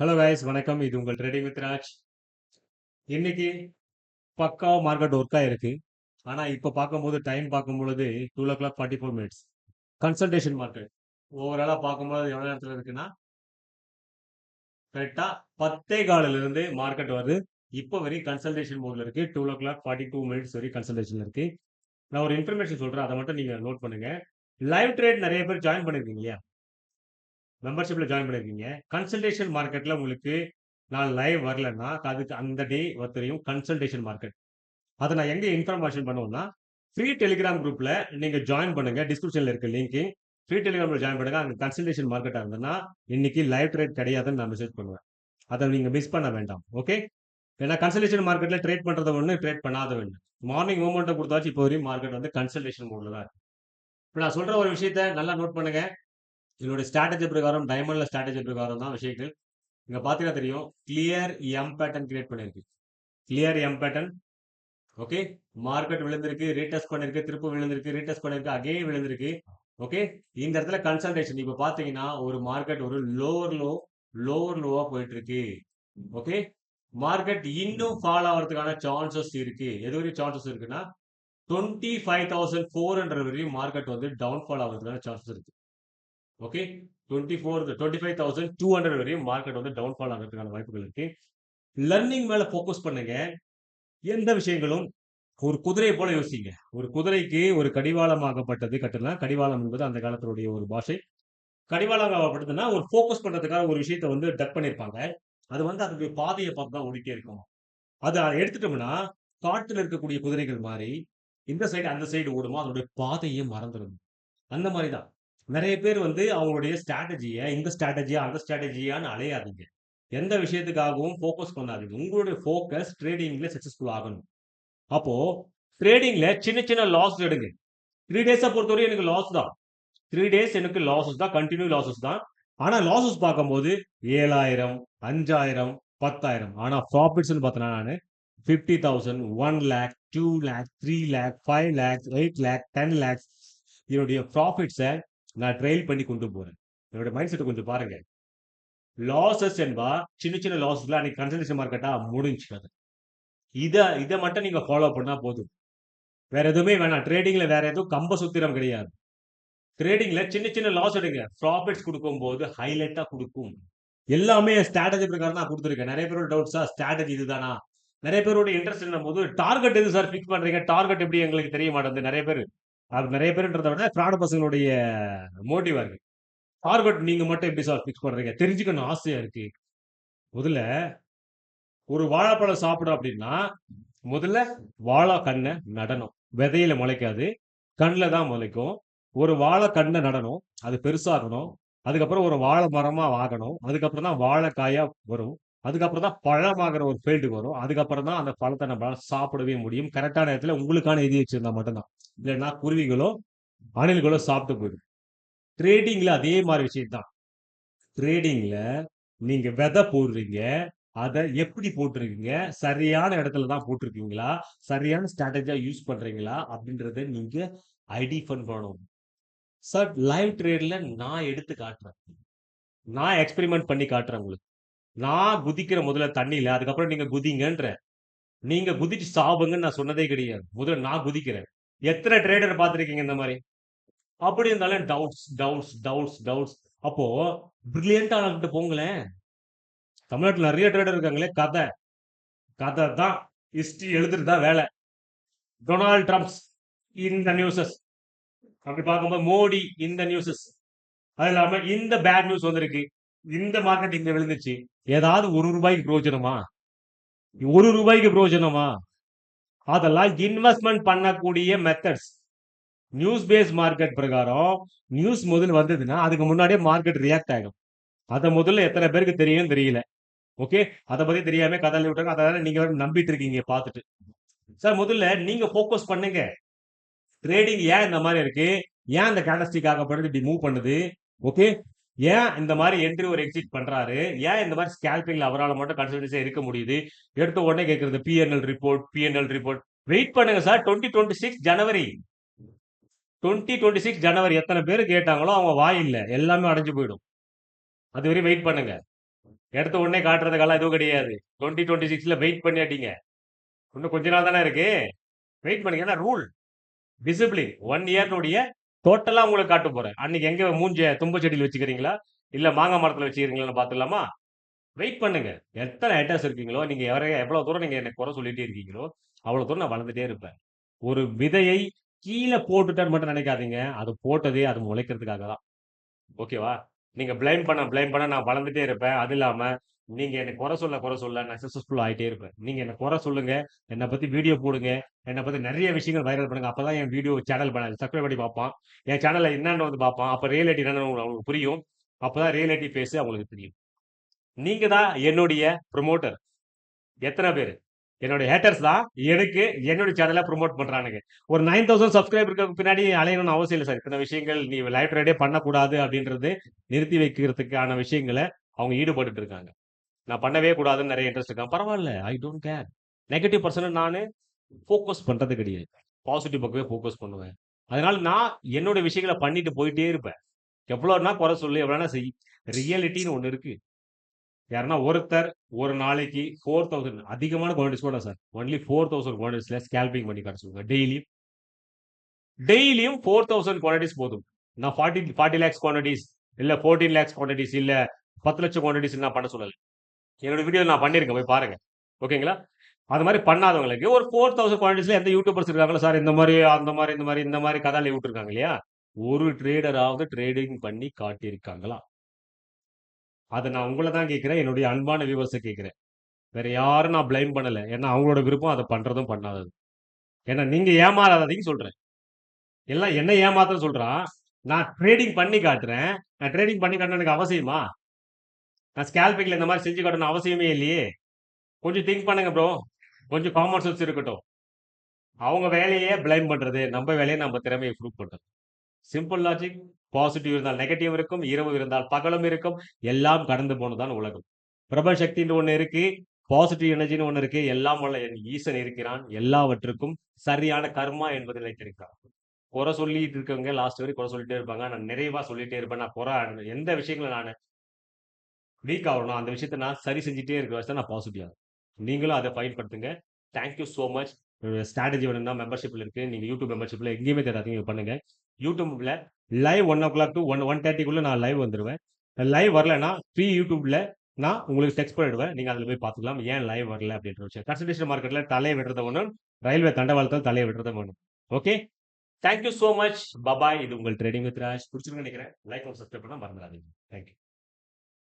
Hello guys வணக்கம். இது உங்கள் ட்ரேடிங் வித் ராஜ் இன்னைக்கு பக்காவாக மார்க்கெட் ஒர்க் ஆகிருக்கு ஆனால் இப்போ பார்க்கும்போது டைம் பார்க்கும்பொழுது two o'clock forty four minutes consultation market ஓவராலாக பார்க்கும்போது எவ்வளோ நேரத்தில் இருக்குன்னா கரெக்டாக பத்தே காலிலிருந்து மார்க்கெட் வருது. இப்போ வரையும் கன்சல்டேஷன் மோடில் இருக்கு. Two o'clock forty two minutes வரையும் கன்சல்டேஷன் இருக்கு. நான் ஒரு இன்ஃபர்மேஷன் சொல்கிறேன் அதை மட்டும் நீங்கள் நோட் பண்ணுங்கள் லைவ் ட்ரேட் நிறைய பேர் ஜாயின் பண்ணியிருக்கீங்க இல்லையா? மெம்பர்ஷிப்பில் ஜாயின் பண்ணியிருக்கீங்க கன்சல்டேஷன் மார்க்கெட்டில் உங்களுக்கு நான் லைவ் வரலன்னா அதுக்கு அந்த டே ஒருத்தரையும் கன்சல்டேஷன் மார்க்கெட் அதை நான் எங்கே இன்ஃபர்மேஷன் பண்ணுவோம்னா ஃப்ரீ டெலிகிராம் குரூப்பில் நீங்கள் ஜாயின் பண்ணுங்கள் டிஸ்கிரிப்ஷனில் இருக்க லிங்க் ஃப்ரீ டெலிகிராமில் ஜாயின் பண்ணுங்கள் அங்கே கன்சல்டேஷன் மார்க்கெட்டாக இருந்ததுன்னா இன்னைக்கு லைவ் ட்ரேட் கிடையாதுன்னு நான் மெசேஜ் பண்ணுவேன். அதை நீங்கள் மிஸ் பண்ண வேண்டாம். ஓகே ஏன்னா கன்சல்டேஷன் மார்க்கெட்டில் ட்ரேட் பண்ணுறத ஒன்று ட்ரேட் பண்ணாத ஒன்று மார்னிங் மூமெண்ட்டை கொடுத்தாச்சு இப்போ வரையும் மார்க்கெட் வந்து கன்சல்டேஷன் மூடில் தான் இருக்கு. இப்போ நான் சொல்கிற ஒரு விஷயத்த நல்லா நோட் பண்ணுங்கள் இதனுடைய ஸ்ட்ராட்டஜி பிரகாரம் டைமண்ட்ல ஸ்ட்ராட்டஜி பிரகாரம் தான் விஷயங்கள். இங்க பாத்தீங்கன்னா தெரியும் கிளியர் எம் பேட்டர்ன் கிரியேட் பண்ணிருக்கு. Clear M pattern okay market விழுந்திருக்கு ரீடெஸ்ட் பண்ணிருக்கு திருப்பி விழுந்திருக்கு ரீடெஸ்ட் பண்ணிருக்கு அகே விழுந்திருக்கு. ஓகே இந்த இடத்துல கன்சல்டேஷன் இப்ப பாத்தீங்கன்னா ஒரு மார்க்கெட் ஒரு லோவர் லோ லோவர் லோவா போயிட்டு இருக்கு ஓகே மார்க்கெட் இன்னும் ஃபால் ஆகிறதுக்கான சான்சஸ் இருக்கு. எது வரையும் சான்சஸ் இருக்குன்னா twenty five thousand four hundred வரையும் மார்க்கெட் வந்து டவுன் ஃபால் ஆகிறதுக்கான சான்சஸ் இருக்கு. Okay twenty four twenty five thousand two hundred வரையும் மார்க்கெட் வந்து டவுன் ஃபால் ஆகிறதுக்கான வாய்ப்புகள் இருக்கு. லர்னிங் மேல ஃபோக்கஸ் பண்ணுங்க. எந்த விஷயங்களும் ஒரு குதிரையை போல யோசிங்க. ஒரு குதிரைக்கு ஒரு கடிவாளமாகப்பட்டது கட்டலாம். கடிவாளம் என்பது அந்த காலத்தினுடைய ஒரு பாஷை. கடிவாளமாகப்பட்டதுன்னா ஒரு ஃபோக்கஸ் பண்றதுக்காக ஒரு விஷயத்த வந்து டக் பண்ணியிருப்பாங்க அது வந்து அதனுடைய பாதையை பார்த்து தான் ஓடிட்டே இருக்கும். அது அதை எடுத்துட்டோம்னா காட்டில் இருக்கக்கூடிய குதிரைகள் மாதிரி இந்த சைடு அந்த சைடு ஓடுமோ? அதனுடைய பாதையை மறந்துடும் அந்த மாதிரி தான். நிறைய பேர் வந்து அவங்களுடைய ஸ்ட்ராட்டஜியை இந்த ஸ்ட்ராட்டஜியா அந்த ஸ்ட்ராட்டஜியான்னு அலையாதீங்க. எந்த விஷயத்துக்காகவும் ஃபோக்கஸ் பண்ணாதீங்க. உங்களுடைய ஃபோக்கஸ் ட்ரேடிங்ல சக்சஸ்ஃபுல் ஆகணும். அப்போ ட்ரேடிங்ல சின்ன சின்ன லாஸ் எடுங்க. த்ரீ டேஸை பொறுத்தவரை எனக்கு லாஸ் தான். த்ரீ டேஸ் எனக்கு லாஸஸ் தான். கண்டினியூ லாஸஸ் தான். ஆனால் லாஸஸ் பார்க்கும்போது ஏழாயிரம் அஞ்சாயிரம் பத்தாயிரம். ஆனால் ப்ராஃபிட்ஸ்னு பார்த்தேன்னா நான் fifty thousand one lakh two lakh three lakh five lakhs eight lakh ten lakhs என்னுடைய ப்ராஃபிட்ஸை நான் ட்ரெயில் பண்ணி கொண்டு போறேன். என்னோட மைண்ட் செட்டை கொஞ்சம் பாருங்க. லாசஸ் என்பா சின்ன சின்ன லாசஸ்ல அன்னைக்கு கன்சல்டேஷன் மார்க்கெட்டா முடிஞ்சு அது இதை இதை மட்டும் நீங்க ஃபாலோ பண்ணா போதும். வேற எதுவுமே வேணாம். ட்ரேடிங்ல வேற எதுவும் கம்ப சுத்திரம் கிடையாது. ட்ரேடிங்ல சின்ன சின்ன லாஸ் எடுங்க. ப்ராஃபிட்ஸ் கொடுக்கும் போது ஹைலைட்டா கொடுக்கும். எல்லாமே ஸ்ட்ராட்டஜி பிரகாரம் தான் கொடுத்துருக்கேன். நிறைய பேரோட டவுட்ஸா ஸ்ட்ராட்டஜி இதுதானா? நிறைய பேரோட இன்ட்ரெஸ்ட் என்னும் போது டார்கெட் எது சார் ஃபிக்ஸ் பண்றீங்க? டார்கெட் எப்படி எங்களுக்கு தெரிய மாட்டேங்குது? நிறைய பேர். அது நிறைய பேருன்றத விட ஃப்ராட் பசங்களுடைய மோட்டிவா இருக்கு. டார்கெட் நீங்க மட்டும் எப்படி சார் ஃபிக்ஸ் பண்றீங்க? தெரிஞ்சுக்கணும் ஆசையா இருக்கு. முதல்ல ஒரு வாழைப்பழம் சாப்பிடும் அப்படின்னா முதல்ல வாழை கண்ணை நடணும். விதையில முளைக்காது. கண்ணில் தான் முளைக்கும். ஒரு வாழை கண்ணை நடணும். அது பெருசாகணும் அதுக்கப்புறம் ஒரு வாழை மரமா ஆகணும். அதுக்கப்புறம் தான் வாழைக்காயா வரும். அதுக்கப்புறம் தான் பழமாகிற ஒரு ஃபீல்டுக்கு வரும். அதுக்கப்புறம் தான் அந்த பழத்தை நம்மளால சாப்பிடவே முடியும். கரெக்டான நேரத்தில் உங்களுக்கான இது வச்சிருந்தா மட்டும்தான். இல்லைன்னா குருவிகளோ அணில்களோ சாப்பிட்டு போயிடும். ட்ரேடிங்ல அதே மாதிரி விஷயம் தான் ட்ரேடிங்ல நீங்க விதை போடுறீங்க. அதை எப்படி போட்டிருக்கீங்க? சரியான இடத்துல தான் போட்டிருக்கீங்களா? சரியான ஸ்ட்ராட்டஜியா யூஸ் பண்றீங்களா? அப்படின்றத நீங்க ஐடிஃபன் பண்ணணும். சார் லைவ் ட்ரேட்ல நான் எடுத்து காட்டுறேன். நான் எக்ஸ்பெரிமெண்ட் பண்ணி காட்டுறேன் உங்களுக்கு. நான் குதிக்கிற முதல்ல தண்ணியில் அதுக்கப்புறம் நீங்க குதிங்கன்ற. நீங்க குதிச்சு சாவுங்கன்னு நான் சொன்னதே கிடையாது. முதல்ல நான் குதிக்கிறேன். எத்தனை ட்ரேடர் பார்த்துருக்கீங்க இந்த மாதிரி? அப்படி இருந்தாலும் டவுட்ஸ் டவுட்ஸ் டவுட்ஸ் டவுட்ஸ் அப்போ பிரில்லியண்டா போங்களேன். தமிழ்நாட்டில் நிறைய ட்ரேடர் இருக்காங்களே கதை. கதை தான். ஹிஸ்டரி எழுதுறது தான் வேலை. டொனால்ட் ட்ரம்ப்ஸ் இந்த நியூஸஸ் அப்படி பார்க்கும்போது மோடி இந்த நியூஸஸ் அது இல்லாமல் இந்த பேட் நியூஸ் வந்திருக்கு. இந்த மார்க்கெட் இங்க விழுந்துச்சு. ஏதாவது ஒரு ரூபாய்க்கு பிரயோஜனமா? ஒரு ரூபாய்க்கு பிரயோஜனமா? அதெல்லாம் இன்வெஸ்ட்மெண்ட் பண்ணக்கூடிய மெத்தட்ஸ் நியூஸ் பேஸ் மார்க்கெட் பிரகாரம் நியூஸ் முதல்ல வந்ததுன்னா அதுக்கு முன்னாடியே மார்க்கெட் ரியாக்ட் ஆகும் அதை முதல்ல எத்தனை பேருக்கு தெரியும் தெரியல. ஓகே அதை பத்தி தெரியாம கதை விட்டாங்க அதனால நீங்க நம்பிட்டு இருக்கீங்க பார்த்துட்டு. சார் முதல்ல நீங்க ஃபோக்கஸ் பண்ணுங்க. ட்ரேடிங் ஏன் இந்த மாதிரி இருக்கு? ஏன் இந்த கேண்டஸ்டிக் ஆகப்படுது? இப்படி மூவ் பண்ணுது? ஓகே ஏன் இந்த மாதிரி என்ட்ரி ஒரு எக்ஸிட் பண்றாரு? ஏன் இந்த மாதிரி ஸ்கேல்பிங்ல அவரால் மட்டும் கன்சல்டன்சியா இருக்க முடியுது? எடுத்த உடனே கேட்கறது PNL report PNL report wait பண்ணுங்க சார் டுவெண்ட்டி டுவெண்ட்டி சிக்ஸ் ஜனவரி டுவெண்ட்டி டுவெண்ட்டி சிக்ஸ் ஜனவரி எத்தனை பேர் கேட்டாங்களோ அவங்க வாய் இல்லை. எல்லாமே அடைஞ்சு போயிடும். அது வரையும் வெயிட் பண்ணுங்க. எடுத்த உடனே காட்டுறதுக்கெல்லாம் எதுவும் கிடையாது. 2026ல வெயிட் பண்ணியாட்டிங்க. இன்னும் கொஞ்ச நாள் தானே இருக்கு. வெயிட் பண்ணுங்க. ஏன்னா ரூல். டிசிப்ளின் ஒன் இயர்னுடைய டோட்டலாக உங்களுக்கு காட்ட போகிறேன் அன்னைக்கு எங்கே மூஞ்ச தும்ப செடியில் வச்சுக்கிறீங்களா? இல்லை மாங்காய் மரத்தில் வச்சுக்கிறீங்களான்னு பார்த்துக்கலாமா வெயிட் பண்ணுங்க. எத்தனை ஹேட்டர்ஸ் இருக்கீங்களோ, நீங்கள் எவர எவ்வளோ தூரம் நீங்கள் என்னை குறை சொல்லிட்டே இருக்கீங்களோ, அவ்வளோ தூரம் நான் வளர்ந்துட்டே இருப்பேன். ஒரு விதையை கீழே போட்டுட்டேன்னு மட்டும் நினைக்காதீங்க. அது போட்டதே அது முளைக்கிறதுக்காக தான். ஓகேவா? நீங்கள் பிளைம் பண்ண பிளைம் பண்ண நான் வளர்ந்துட்டே இருப்பேன். அது இல்லாமல் நீங்க என்ன குறை சொல்ல குறை சொல்ல நான் சக்சஸ்ஃபுல் ஆகிட்டே இருப்பேன். நீங்க என்ன குறை சொல்லுங்க. என்னை பத்தி வீடியோ போடுங்க. என்னை பத்தி நிறைய விஷயங்கள் வைரல் பண்ணுங்க. அப்பதான் என் வீடியோ சேனல் பண்ண சப்ஸ்கிரைப் பண்ணி பார்ப்பான். என் சேனல்ல என்னன்னு வந்து பார்ப்பான். அப்ப ரியாலிட்டி என்னன்னு அவங்களுக்கு புரியும். அப்பதான் ரியாலிட்டி பேசு அவங்களுக்கு தெரியும். நீங்க தான் என்னுடைய ப்ரொமோட்டர் எத்தனை பேர் என்னுடைய ஹேட்டர்ஸ் தான் எனக்கு என்னுடைய சேனலை ப்ரொமோட் பண்றானுங்க. ஒரு 9000 சப்ஸ்கிரைபருக்கு பின்னாடி அலையணும்னு அவசியம் இல்லை சார். இத்தனை விஷயங்கள் நீ லைவ் ரைடே பண்ணக்கூடாது அப்படின்றது நிறுத்தி வைக்கிறதுக்கான விஷயங்களை அவங்க ஈடுபட்டு இருக்காங்க. நான் பண்ணவே கூடாதுன்னு நிறைய இன்ட்ரெஸ்ட் இருக்கான். பரவாயில்ல ஐ டோன்ட் கேர். நெகட்டிவ் பர்சனை நான் ஃபோக்கஸ் பண்ணுறது கிடையாது. பாசிட்டிவ் பக்கமே ஃபோக்கஸ் பண்ணுவேன். அதனால நான் என்னோட விஷயங்கள பண்ணிட்டு போயிட்டே இருப்பேன். எவ்வளோனா குறை சொல்லு, எவ்வளோனா செய். ரியாலிட்டின்னு ஒன்று இருக்கு. யாருன்னா ஒருத்தர் ஒரு நாளைக்கு 4000 அதிகமான குவான்டிட்டிஸ் கூட சார். ஒன்லி 4000 குவான்டிட்டிஸ்ல ஸ்கேல்பிங் பண்ணி கிடச்சிருங்க டெய்லியும் டெய்லியும். ஃபோர் தௌசண்ட் குவான்டிட்டிஸ் போதும். நான் 40 40 லேக்ஸ் குவான்டிட்டிஸ் இல்லை ஃபோர்டீன் லேக்ஸ் குவான்டிட்டிஸ் இல்லை பத்து லட்சம் குவான்டிட்டிஸ் நான் பண்ண சொல்லலை என்னோட வீடியோ நான் பண்ணியிருக்கேன். போய் பாருங்க. ஓகேங்களா? அது மாதிரி பண்ணாதவங்களுக்கு ஒரு ஃபோர் தௌசண்ட் குவாலிட்டிஸ்ல எந்த யூடியூபர்ஸ் இருக்காங்களா சார் இந்த மாதிரி அந்த மாதிரி இந்த மாதிரி இந்த மாதிரி கதை விட்டுருக்காங்க இல்லையா? ஒரு ட்ரேடராவது ட்ரேடிங் பண்ணி காட்டியிருக்காங்களா? அதை நான் உங்களை தான் கேட்குறேன் என்னுடைய அன்பான வியூவர்ஸை கேட்குறேன் வேற யாரும் நான் பிளைம் பண்ணலை ஏன்னா அவங்களோட விருப்பம் அதை பண்ணுறதும் பண்ணாதது ஏன்னா நீங்கள் ஏமாறாததையும் சொல்கிறேன் எல்லாம் என்ன ஏமாத்தன்னு சொல்கிறான் நான் ட்ரேடிங் பண்ணி காட்டுறேன். நான் ட்ரேடிங் பண்ணி காட்டணும் எனக்கு அவசியமா? நான் ஸ்கேல்பிங்கில் இந்த மாதிரி செஞ்சு காட்டணும் அவசியமே இல்லையே! கொஞ்சம் திங்க் பண்ணுங்க ப்ரோ. கொஞ்சம் காமன் சென்ஸ் இருக்கட்டும். அவங்க வேலையே பிளைம் பண்றது. நம்ம வேலையை நம்ம திறமையை ப்ரூவ் பண்ணுறது சிம்பிள் லாஜிக். பாசிட்டிவ் இருந்தால் நெகட்டிவ் இருக்கும். இரவு இருந்தால் பகலும் இருக்கும். எல்லாம் கடந்து போனதுதான் உலகம். பிரபல சக்தின்னு ஒன்று இருக்கு. பாசிட்டிவ் எனர்ஜின்னு ஒன்று இருக்கு. எல்லாம் வல்ல என் ஈசன் இருக்கிறான். எல்லாவற்றுக்கும் சரியான கர்மா என்பது நிலைத்திருக்கிறான். குறை சொல்லிட்டு இருக்கவங்க லாஸ்ட் வரைக்கும் குறை சொல்லிட்டே இருப்பாங்க. நான் நிறைவா சொல்லிட்டே இருப்பேன். நான் குறை எந்த விஷயங்கள நான் வீக் ஆகணும் அந்த விஷயத்த நான் சரி செஞ்சுட்டே இருக்க வரைக்கும் தான் நான் பாசிட்டிவ் ஆகும் நீங்களும் அதை பயன்படுத்துங்க. Thank you so much. Strategy வேணும்னா மெம்பர்ஷிப்பில் இருக்குது நீங்கள் யூடியூப் மெம்பர்ஷிப்பில் எங்கேயுமே தேடாதீங்க பண்ணுங்கள் யூடியூப்பில் live one o'clock to one one தேர்ட்டிக்குள்ளே நான் லைவ் வந்துடுவேன் லைவ் வரலன்னா ஃப்ரீ யூடியூப்பில் நான் உங்களுக்கு டெக்ஸ்ட் பண்ணிடுவேன். நீங்கள் அதில் போய் பார்த்துக்கலாம். ஏன் லைவ் வரல அப்படின்ற விஷயம். கன்சல்டேஷன் மார்க்கெட்டில் தலைய விடுறத வேணும் ரயில்வே தண்டவாளத்தில் தலைய விடுறத வேணும் okay. Thank you much. Bye bye. இது உங்கள் ட்ரேடிங் வித் ராஜ். புடிச்சிருக்கும்னு நினைக்கிறேன். லைக் சப்ஸ்கிரைப் பண்ண மறந்துடாதீங்க. Thank you.